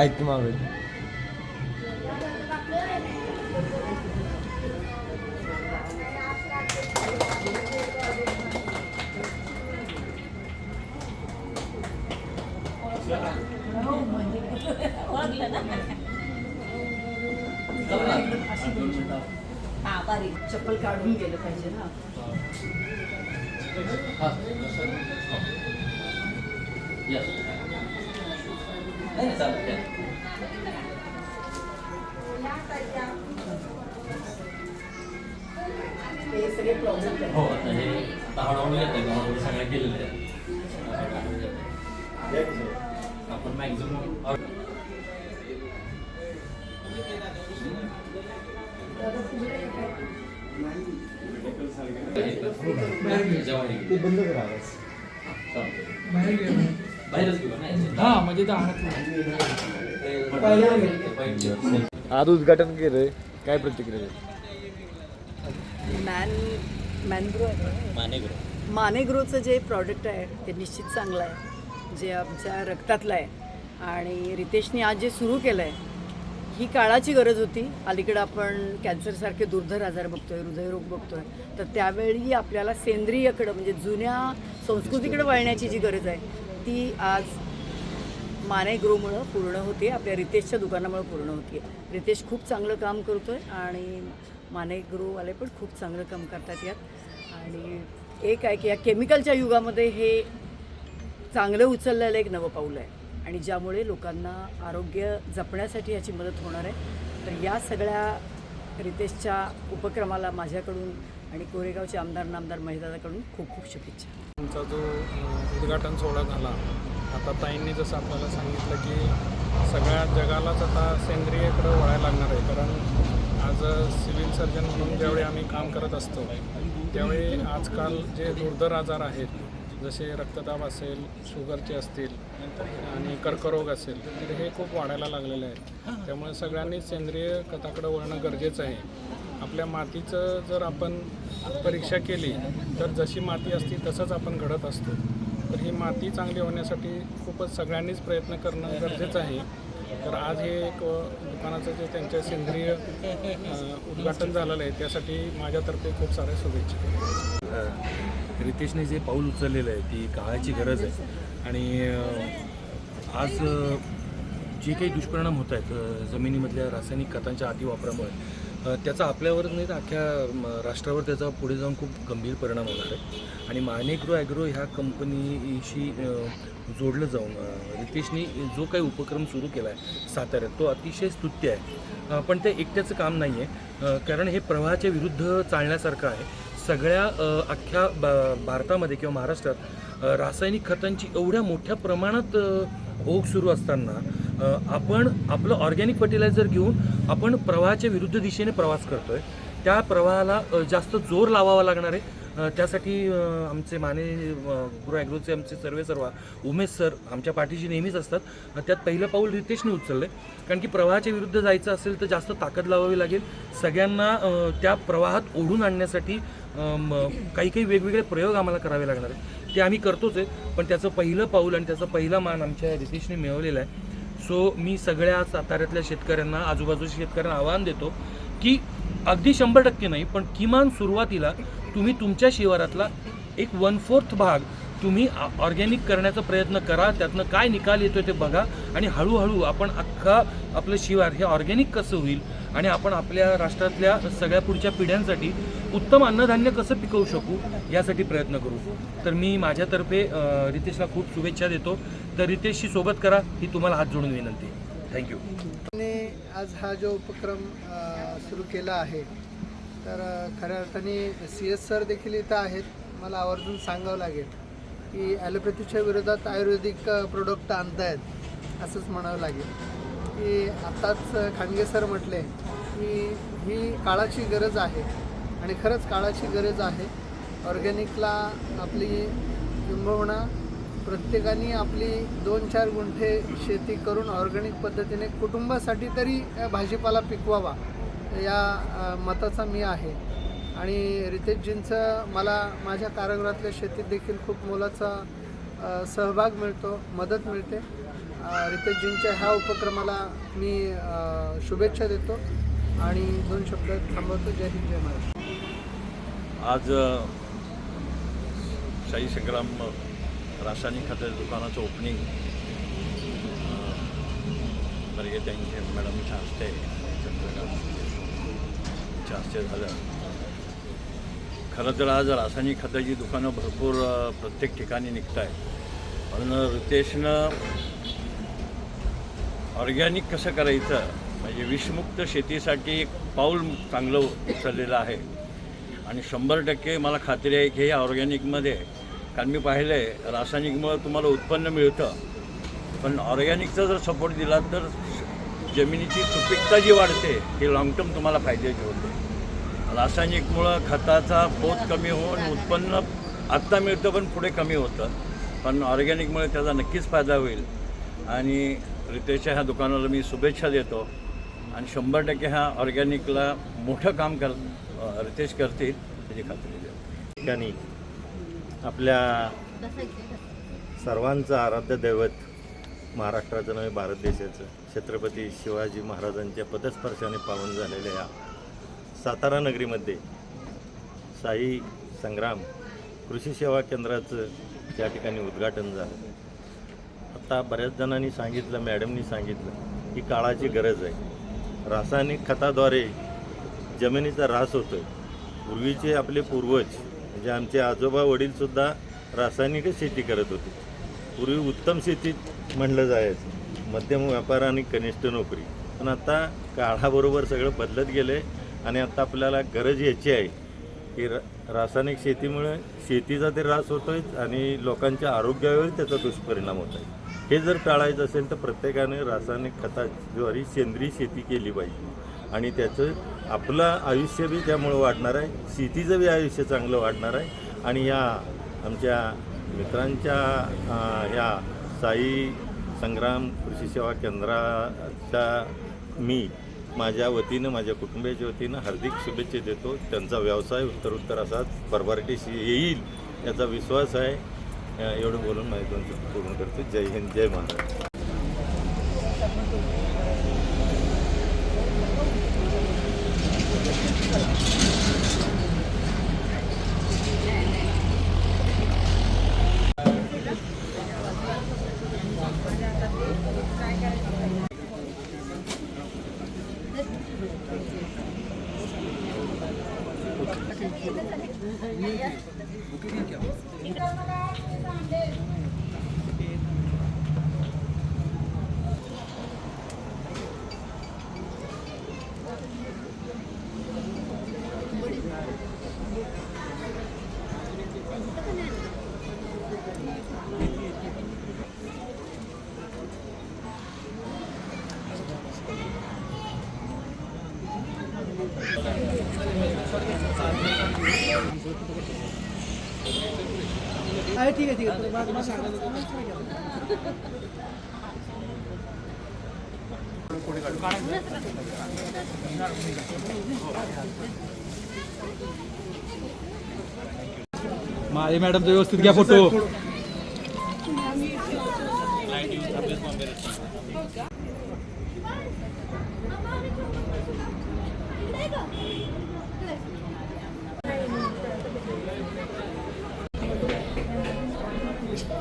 आहेत मावे हा बारीक चप्पल काढून गेलं पाहिजे ना हे सगळे प्रॉब्लेम हो आता हे आता हळूहळू येत आहे. हळूहळू सगळ्या केलेल्या आहेत आपण मॅक्झिमम ते बंद करावं बाहेरच घेऊ नाही हा म्हणजे आज उद्घाटन केलंय. काय प्रतिक्रिया आहे? मॅन मॅनग्रो आहे मानेग्रोचं जे प्रॉडक्ट आहे ते निश्चित चांगलं आहे. जे आमच्या रक्तातलं आहे. आणि रितेशने आज जे सुरू केलं आहे ही काळाची गरज होती. अलीकडं आपण कॅन्सरसारखे दुर्धर आजार बघतोय हृदयरोग बघतोय. तर त्यावेळी आपल्याला सेंद्रियकडं म्हणजे जुन्या संस्कृतीकडे वळण्याची जी गरज आहे ती आज माने ग्रोमुळं पूर्ण होते. आपल्या रितेशच्या दुकानामुळे पूर्ण होते. रितेश खूप चांगलं काम करतो आहे आणि माने ग्रोवाले पण खूप चांगलं काम करतात यात. आणि एक आहे की या केमिकलच्या युगामध्ये हे चांगलं उचललेलं एक नवं पाऊल आहे. आणि ज्यामुळे लोकांना आरोग्य जपण्यासाठी याची मदत होणार आहे. तर या सगळ्या रितेशच्या उपक्रमाला माझ्याकडून आणि कोरेगावचे आमदार नामदार महिदादाकडून खूप खूप शुभेच्छा. तुमचा जो उद्घाटन सोहळा झाला आता ताईंनी जसं आपल्याला सांगितलं की सगळ्या जगालाच आता सेंद्रियकडं वळायला लागणार आहे. कारण आज सिव्हिल सर्जन म्हणून ज्यावेळी आम्ही काम करत असतो त्यावेळी आजकाल जे दुर्धर आजार आहेत जसे रक्तदाब असेल शुगरचे असतील आणि कर्करोग असेल तर हे खूप वाढायला लागलेले आहेत. त्यामुळे सगळ्यांनी सेंद्रिय खताकडं वळणं गरजेचं आहे. आपल्या मातीचं जर आपण परीक्षा केली तर जशी माती असती तसंच आपण घडत असतो. तर ही माती चांगली होण्यासाठी खूपच सगळ्यांनीच प्रयत्न करणं गरजेचं आहे. तर आज हे एक दुकानाचं जे त्यांच्या सेंद्रिय उद्घाटन झालेलं आहे त्यासाठी माझ्यातर्फे खूप साऱ्या शुभेच्छा. रितेशने जे पाऊल उचललेलं आहे ती काळाची गरज आहे. आणि आज जे काही दुष्परिणाम होत आहेत जमिनीमधल्या रासायनिक खतांच्या अतिवापरामुळे त्याचा आपल्यावर नाही तर अख्ख्या राष्ट्रावर त्याचा पुढे जाऊन खूप गंभीर परिणाम होणार आहे. आणि मानेग्रो ॲग्रो ह्या कंपनीशी जोडलं जाऊन रितेशनी जो काही उपक्रम सुरू केला आहे साताऱ्यात तो अतिशय स्तुत्य आहे. पण ते एकट्याचं काम नाही आहे कारण हे प्रवाहाच्या विरुद्ध चालण्यासारखं आहे. सगळ्या अख्ख्या बा भारतामध्ये किंवा महाराष्ट्रात रासायनिक खतांची एवढ्या मोठ्या प्रमाणात ओघ सुरू असताना आपण आपलं ऑर्गॅनिक फर्टिलायझर घेऊन आपण प्रवाहाच्या विरुद्ध दिशेने प्रवास करतोय. त्या प्रवाहाला जास्त जोर लावावा लागणार आहे. त्यासाठी आमचे माने गुरु ॲग्रोचे आमचे सर्वे सर्व उमेश सर आमच्या पाठीशी नेहमीच असतात. त्यात पहिलं पाऊल रितेशने उचललं आहे कारण की प्रवाहाच्या विरुद्ध जायचं असेल तर जास्त ताकद लावावी लागेल. सगळ्यांना त्या प्रवाहात ओढून आणण्यासाठी काही काही वेगवेगळे प्रयोग आम्हाला करावे लागणार आहेत. ते आम्ही करतोच आहे. पण त्याचं पहिलं पाऊल आणि त्याचा पहिला मान आमच्या रितेशने मिळवलेला आहे. सो मी सगळ्या साताऱ्यातल्या शेतकऱ्यांना आजूबाजूच्या शेतकऱ्यांना आवाहन देतो की अगदी शंभर टक्के नाही पण किमान सुरुवातीला तुम्ही तुमच्या शिवारातला एक वन फोर्थ भाग तुम्ही ऑर्गॅनिक करण्याचा प्रयत्न करा त्यातनं काय निकाल येतोय ते बघा आणि हळूहळू आपण अख्खा आपलं शिवार हे ऑर्गॅनिक कसं होईल आणि आपण आपल्या राष्ट्रातल्या सगळ्या पुढच्या पिढ्यांसाठी उत्तम अन्नधान्य कसं पिकवू शकू यासाठी प्रयत्न करू. तर मी माझ्यातर्फे रितेशला खूप शुभेच्छा देतो. तर रितेशशी सोबत करा ही तुम्हाला हात जोडून विनंती. थँक्यू आज हा जो उपक्रम सुरू केला आहे तर खऱ्या अर्थाने सी एस सर देखील इथं आहेत. मला आवर्जून सांगावं लागेल की ॲलोपॅथीच्या विरोधात आयुर्वेदिक प्रोडक्ट आणतायत असंच म्हणावं लागेल. की आत्ताच खांडगे सर म्हटले की ही काळाची गरज आहे. आणि खरंच काळाची गरज आहे. ऑर्गॅनिकला आपली किंबहुना प्रत्येकाने आपली दोन चार गुंठे शेती करून ऑर्गॅनिक पद्धतीने कुटुंबासाठी तरी भाजीपाला पिकवावा या मताचा मी आहे. आणि रितेशजींचं मला माझ्या कारागृहातल्या शेतीत देखील खूप मोलाचा सहभाग मिळतो मदत मिळते. रितेशजींच्या ह्या उपक्रमाला मी शुभेच्छा देतो आणि दोन शब्द थांबवतो. जय हिंद जय महाराष्ट्र. आज शाही संग्राम रासायनिक खताच्या दुकानाचं ओपनिंग बर्गे त्यांचे मॅडमच्या हस्ते चंद्रकांतच्या हस्ते झालं. खरं तर आज रासायनिक खताची दुकानं भरपूर प्रत्येक ठिकाणी निघत आहेत पण रितेशनं ऑर्गॅनिक कसं करायचं? म्हणजे विषमुक्त शेतीसाठी एक पाऊल चांगलं उचललेलं आहे. आणि शंभर टक्के मला खात्री आहे की हे ऑर्गॅनिकमध्ये कारण मी पाहिलं आहे रासायनिकमुळं तुम्हाला उत्पन्न मिळतं. पण ऑर्गॅनिकचा जर सपोर्ट दिला तर जमिनीची सुपीकता जी वाढते ती लाँग टर्म तुम्हाला फायद्याची होते. रासायनिकमुळं खताचा पोत कमी होऊन उत्पन्न आत्ता मिळतं पण पुढे कमी होतं. पण ऑर्गॅनिकमुळे त्याचा नक्कीच फायदा होईल. आणि रितेशच्या ह्या दुकानाला मी शुभेच्छा देतो. आणि शंभर टक्के ह्या ऑर्गॅनिकला मोठं काम कर रितेश करतील त्याची खात्री देतो. ठिकाणी आपल्या सर्वांचं आराध्य दैवत महाराष्ट्राचं नव्हे भारत देशाचं. छत्रपती शिवाजी महाराजांच्या पदस्पर्शाने पावन झालेल्या या सातारा नगरीमध्ये साई संग्राम कृषी सेवा केंद्राचं त्या ठिकाणी उद्घाटन झालं. आता बऱ्याच जणांनी सांगितलं मॅडमनी सांगितलं की काळाची गरज आहे. रासायनिक खताद्वारे जमिनीचा ऱ्हास होतो आहे पूर्वीचे आपले पूर्वज म्हणजे आमचे आजोबा वडीलसुद्धा रासायनिकच शेती करत होते. पूर्वी उत्तम शेतीत म्हणलं जायचं. मध्यम व्यापार आणि कनिष्ठ नोकरी. पण आता काळाबरोबर सगळं बदलत गेलं आहे आणि आता आपल्याला गरज याची आहे की र रासायनिक शेतीमुळे शेतीचा ते ऱ्हास होतो आहे आणि लोकांच्या आरोग्यावर त्याचा दुष्परिणाम होत आहे. हे जर टाळायचं असेल तर प्रत्येकाने रासायनिक खताद्वारे सेंद्रिय शेती केली पाहिजे. आणि त्याचं आपलं आयुष्य बी त्यामुळं वाढणार आहे शेतीचं बी आयुष्य चांगलं वाढणार आहे. आणि या आमच्या मित्रांच्या या साई संग्राम कृषी सेवा केंद्राचा मी माझ्या वतीनं माझ्या कुटुंबियाच्या वतीनं हार्दिक शुभेच्छा देतो. त्यांचा व्यवसाय उत्तरोत्तर असाच भरभराटीस येईल याचा विश्वास आहे. एवढं बोलून माझे दोन शब्द पूर्ण करतो. जय हिंद जय महाराष्ट्र. आहे ठीक आहे ठीक आहे. मा- मा- माझे मॅडमचा व्यवस्थित घ्या फोटो.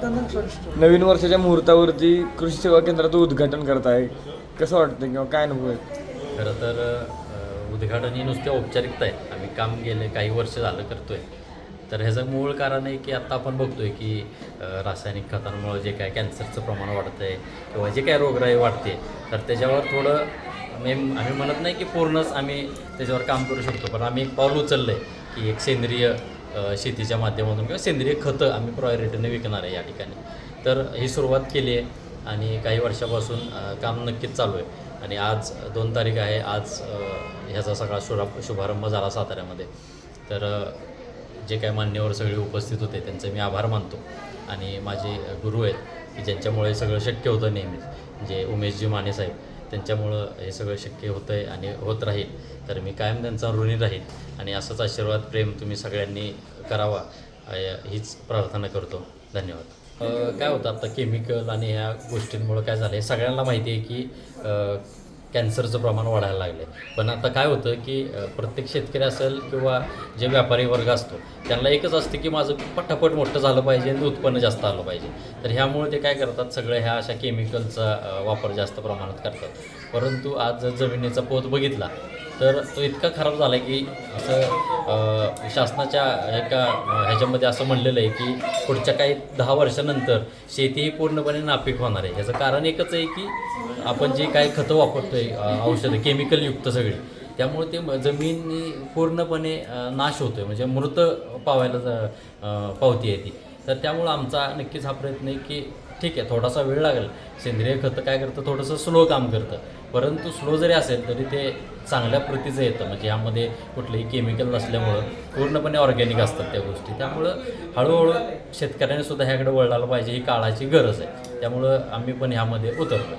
नवीन वर्षाच्या मुहूर्तावरती कृषी सेवा केंद्राचं उद्घाटन करत आहे कसं वाटतं किंवा काय अनुभव आहे? खरं तर अ, उद्घाटन ही नुसती औपचारिकता आहे. आम्ही काम गेले काही वर्ष झालं करतोय. तर ह्याचं मूळ कारण आहे की आत्ता आपण बघतोय की अ, रासायनिक खतांमुळं जे काय कॅन्सरचं प्रमाण वाढतं आहे किंवा जे काय रोगराई वाढते तर त्याच्यावर थोडं आम्ही आम्ही म्हणत नाही की पूर्णच आम्ही त्याच्यावर काम करू शकतो पण आम्ही एक पाऊल उचललं आहे की एक सेंद्रिय शेतीच्या माध्यमातून किंवा सेंद्रिय खतं आम्ही प्रायोरिटीने विकणार आहे या ठिकाणी. तर ही सुरुवात केली आहे आणि काही वर्षापासून काम नक्कीच चालू आहे. आणि आज दोन तारीख आहे. आज ह्याचा सगळा शुरा शुभारंभ झाला साताऱ्यामध्ये. तर जे काय मान्यवर सगळे उपस्थित होते त्यांचे मी आभार मानतो. आणि माझे गुरु आहेत की ज्यांच्यामुळे सगळं शक्य होतं नेहमीच. जे उमेशजी माने साहेब त्यांच्यामुळं हे सगळं शक्य होतं आहे आणि होत राहील. तर मी कायम त्यांचा ऋणी राहील. आणि असंच आशीर्वाद प्रेम तुम्ही सगळ्यांनी करावा. हीच प्रार्थना करतो. धन्यवाद. काय होतं आता केमिकल आणि ह्या गोष्टींमुळं काय झालं आहे सगळ्यांना माहिती आहे की कॅन्सरचं प्रमाण वाढायला लागलं आहे पण आता काय होतं की प्रत्येक शेतकरी असेल किंवा जे व्यापारी वर्ग असतो त्यांना एकच असतं की माझं पटापट मोठं झालं पाहिजे आणि उत्पन्न जास्त आलं पाहिजे. तर ह्यामुळे ते काय करतात? सगळं ह्या अशा केमिकलचा वापर जास्त प्रमाणात करतात. परंतु आज जर जमिनीचा पोत बघितला तर तो इतका खराब झाला आहे की असं शासनाच्या एका ह्याच्यामध्ये असं म्हणलेलं आहे की पुढच्या काही दहा वर्षानंतर शेती ही पूर्णपणे नापीक होणार आहे. याचं कारण एकच आहे की आपण जे काही खतं वापरतोय आहे औषधं केमिकलयुक्त सगळी त्यामुळे ते म- जमीन पूर्णपणे नाश नाश होतोय. म्हणजे मृत पावायला पावती आहे ती. तर त्यामुळं आमचा नक्कीच हा प्रयत्न आहे की ठीक आहे थोडासा वेळ लागेल. सेंद्रिय खतं काय करतं थोडंसं स्लो काम करतं. परंतु स्लो जरी असेल तरी ते चांगल्या प्रतीचं येतं. म्हणजे यामध्ये कुठलंही केमिकल नसल्यामुळं पूर्णपणे ऑर्गॅनिक असतात त्या गोष्टी. त्यामुळं हळूहळू शेतकऱ्यांनी सुद्धा ह्याकडे वळायला पाहिजे ही काळाची गरज आहे. त्यामुळं आम्ही पण ह्यामध्ये उतरतो